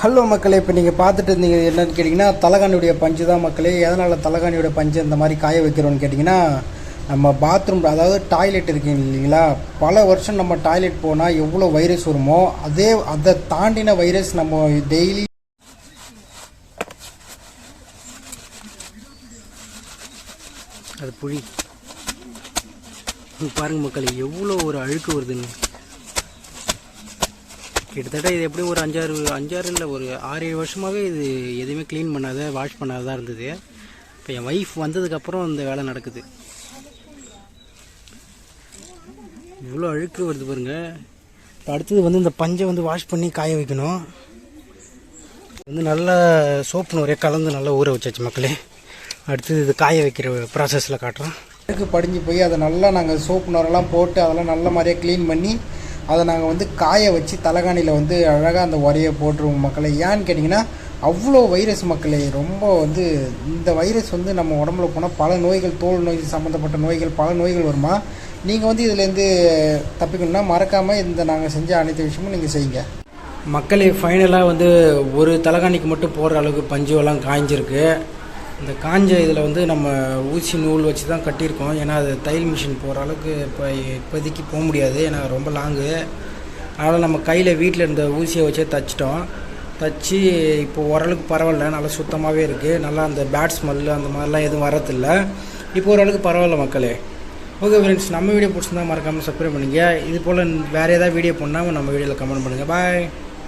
Hello மக்களே இப்போ நீங்கள் பார்த்துட்டு இருந்தீங்க என்னென்னு கேட்டிங்கன்னா தலகாணியுடைய பஞ்சு தான் மக்களே. எதனால் தலகாணியோட பஞ்சு இந்த மாதிரி காய வைக்கிறோன்னு கேட்டிங்கன்னா நம்ம பாத்ரூம் அதாவது டாய்லெட் இருக்கு இல்லைங்களா? பல வருஷம் நம்ம டாய்லெட் போனால் எவ்வளோ வைரஸ் வருமோ அதே அதை தாண்டின வைரஸ் நம்ம டெய்லி அது புழி. பாருங்க மக்களே எவ்வளோ ஒரு அழுக்கு வருதுங்க. கிட்டத்தட்ட இது எப்படி ஒரு அஞ்சாறு அஞ்சாறு இல்லை ஒரு ஆறு ஏழு வருஷமாகவே இது எதுவுமே க்ளீன் பண்ணாத வாஷ் பண்ணாத தான் இருந்தது. இப்போ என் ஒய்ஃப் வந்ததுக்கப்புறம் இந்த வேலை நடக்குது. இவ்வளோ அழுக்கு வருது பாருங்க. இப்போ அடுத்தது வந்து இந்த பஞ்சை வந்து வாஷ் பண்ணி காய வைக்கணும். வந்து நல்லா சோப்பு நிறைய கலந்து நல்லா ஊற வச்சாச்சு மக்களே. அடுத்தது இது காய வைக்கிற ப்ராசஸில் காட்டுறோம். அழுக்கு படிஞ்சு போய் அதை நல்லா நாங்கள் சோப்பு நுரெல்லாம் போட்டு அதெல்லாம் நல்ல மாதிரியே க்ளீன் பண்ணி அதை நாங்கள் வந்து காய வச்சு தலைகாணியில் வந்து அழகாக அந்த உரையை போட்டுருவோம் மக்களை. ஏன்னு கேட்டிங்கன்னா அவ்வளோ வைரஸ் மக்களே. ரொம்ப வந்து இந்த வைரஸ் வந்து நம்ம உடம்புல போனால் பல நோய்கள் தோல் நோய் சம்மந்தப்பட்ட நோய்கள் பல நோய்கள் வருமா? நீங்கள் வந்து இதுலேருந்து தப்பிக்கணும்னா மறக்காமல் இந்த நாங்கள் செஞ்ச அனைத்து விஷயமும் நீங்கள் செய்யுங்க. மக்களே ஃபைனலாக வந்து ஒரு தலைகாணிக்கு மட்டும் போடுற அளவுக்கு பஞ்சுவெல்லாம் காய்ஞ்சிருக்கு. இந்த காஞ்ச இதில் வந்து நம்ம ஊசி நூல் வச்சு தான் கட்டியிருக்கோம். ஏன்னா அது தையல் மிஷின் போகிற அளவுக்கு இப்போ இப்போதைக்கு போக முடியாது. ஏன்னா ரொம்ப லாங்கு. அதனால் நம்ம கையில் வீட்டில் இருந்த ஊசியை வச்சே தைச்சிட்டோம். தச்சு இப்போ ஓரளவுக்கு பரவாயில்ல. நல்லா சுத்தமாகவே இருக்குது நல்லா அந்த பேட் ஸ்மெல்லு அந்த மாதிரிலாம் எதுவும் வரதில்ல இப்போ ஓரளவுக்கு பரவாயில்ல மக்களே. ஓகே ஃப்ரெண்ட்ஸ் நம்ம வீடியோ பிடிச்சிருந்தா மறக்காமல் சப்ஸ்கிரைப் பண்ணுங்கள் இது போல் வேறு ஏதாவது வீடியோ பண்ணாமல் நம்ம வீடியோவில் கமெண்ட் பண்ணுங்கள் பாய்